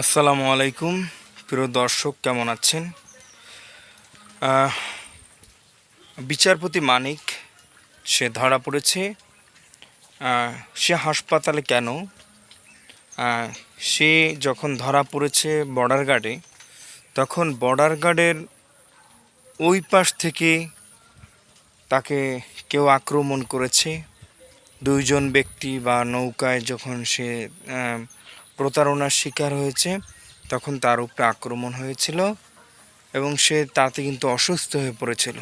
আসসালামু আলাইকুম। প্রিয় দর্শক, কেমন আছেন? বিচারপতি মানিক, সে ধরা পড়েছে। সে হাসপাতালে কেন? সে যখন ধরা পড়েছে বর্ডার গার্ডে, তখন বর্ডার গার্ডের ওই পাশ থেকে তাকে কেউ আক্রমণ করেছে। দুইজন ব্যক্তি বা নৌকায় যখন সে প্রতারণার শিকার হয়েছে। তখন তার উপরে আক্রমণ হয়েছিল এবং সে তাতে কিন্তু অসুস্থ হয়ে পড়েছিল।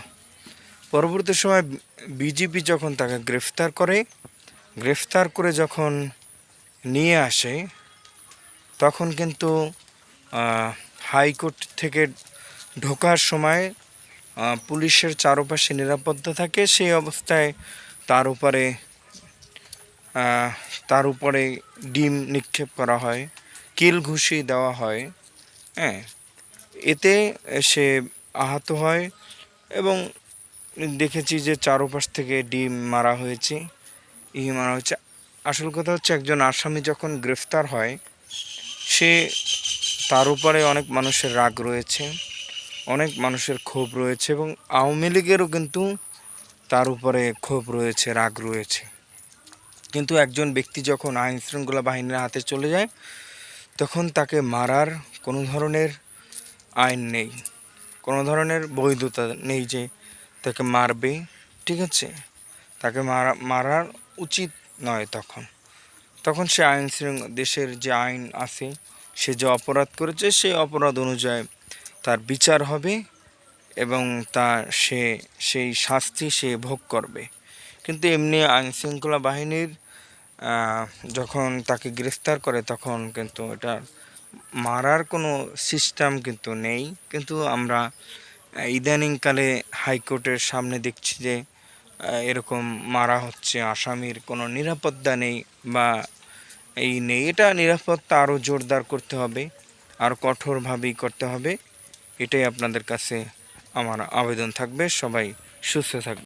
পরবর্তী সময় বিজেপি যখন তাকে গ্রেফতার করে গ্রেফতার করে যখন নিয়ে আসে, তখন কিন্তু হাইকোর্ট থেকে ঢোকার সময় পুলিশের চারপাশে নিরাপত্তা থাকে, সেই অবস্থায় তার উপরে তার উপরে ডিম নিক্ষেপ করা হয়, কিল ঘুষি দেওয়া হয় হ্যাঁ। এতে সে আহত হয় এবং দেখেছি যে চারোপাশ থেকে ডিম মারা হয়েছে। ই মারা হয়েছে। আসল কথা হচ্ছে একজন আসামি যখন গ্রেফতার হয়, সে তার উপরে অনেক মানুষের রাগ রয়েছে, অনেক মানুষের ক্ষোভ রয়েছে এবং আওয়ামী লীগেরও কিন্তু তার উপরে ক্ষোভ রয়েছে, রাগ রয়েছে। কিন্তু একজন ব্যক্তি যখন আইন শৃঙ্খলা বাহিনীর হাতে চলে যায়, তখন তাকে মারার কোনো ধরনের আইন নেই। কোনো ধরনের বৈধতা নেই যে তাকে মারবে, ঠিক আছে? তাকে মারা, মারার উচিত নয় তখন। তখন সে আইন দেশের যে আইন আছে, সে যে অপরাধ করেছে, সেই অপরাধ অনুযায়ী তার বিচার হবে এবং তার সে, সেই শাস্তি সে ভোগ করবে। কিন্তু এমনি আইন শৃঙ্খলা বাহিনীর যখন তাকে গ্রেফতার করে তখন কিন্তু এটা মারার কোনো সিস্টেম কিন্তু নেই। কিন্তু আমরা ইদানিংকালে হাইকোর্টের সামনে দেখছি যে এরকম মারা হচ্ছে, আসামির কোনো নিরাপত্তা নেই বা এই নেই। এটা নিরাপত্তা আরও জোরদার করতে হবে, আরও কঠোরভাবেই করতে হবে। এটাই আপনাদের কাছে আমার আবেদন থাকবে। সবাই সুস্থ থাকবে